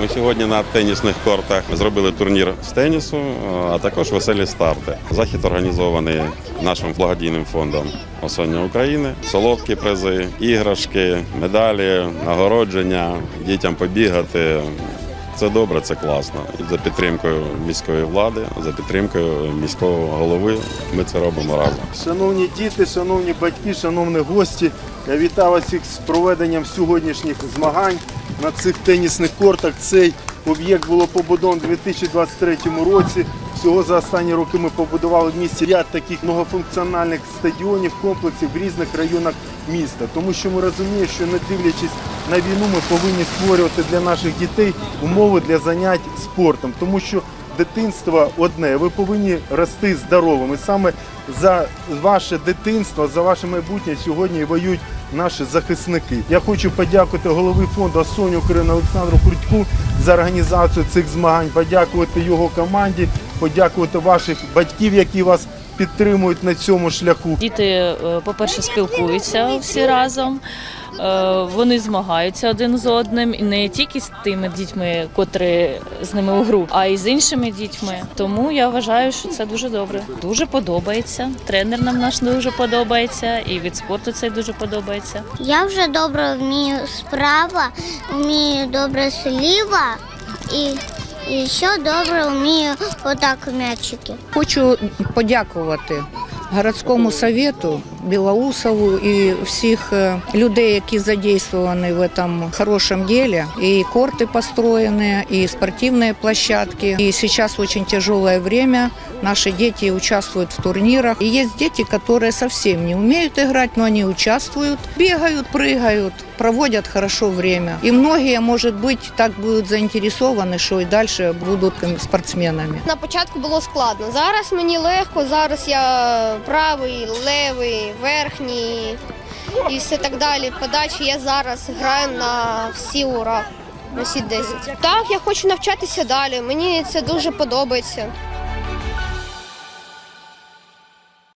Ми сьогодні на тенісних кортах зробили турнір з тенісу, а також веселі старти. Захід організований нашим благодійним фондом Осоння України. Солодкі призи, іграшки, медалі, нагородження, дітям побігати. Це добре, це класно. І за підтримкою міської влади, за підтримкою міського голови ми це робимо разом. Шановні діти, шановні батьки, шановні гості, я вітаю вас всіх з проведенням сьогоднішніх змагань на цих тенісних кортах. Цей об'єкт було побудовано у 2023 році. Всього за останні роки ми побудували в місті ряд таких многофункціональних стадіонів, комплексів в різних районах міста. Тому що ми розуміємо, що не дивлячись на війну, ми повинні створювати для наших дітей умови для занять спортом. Тому що дитинство одне. Ви повинні рости здоровими. Саме за ваше дитинство, за ваше майбутнє сьогодні воюють наші захисники. Я хочу подякувати голові фонду Соню Україна Олександру Куртьку за організацію цих змагань, подякувати його команді, подякувати ваших батьків, які вас підтримують на цьому шляху. Діти, е, по-перше, спілкуються всі разом. Е, Вони змагаються один з одним і не тільки з тими дітьми, котрі з ними у гру, а й з іншими дітьми. Тому я вважаю, що це дуже добре. Дуже подобається. Тренер нам наш дуже подобається, і від спорту це дуже подобається. Я вже добре вмію справа, вмію добре сліва і, і ще добре вмію отак м'ячики. Хочу подякувати городському совету Білоусову і всіх е, людей, які задействовані в этом хорошем деле. И корты построены, и спортивные площадки. И сейчас очень тяжелое время. Наши дети участвуют в турнирах. И есть дети, которые совсем не умеют играть, но они участвуют, бегают, прыгают, проводят хорошо время. И многие, может быть, так будут заинтересованы, что и дальше будут м, спортсменами. На початку було складно. Зараз мені легко, зараз я правий, левий, верхній і все так далі. Подачі я зараз граю на всі ура. На всі 10. Так, я хочу навчатися далі. Мені це дуже подобається.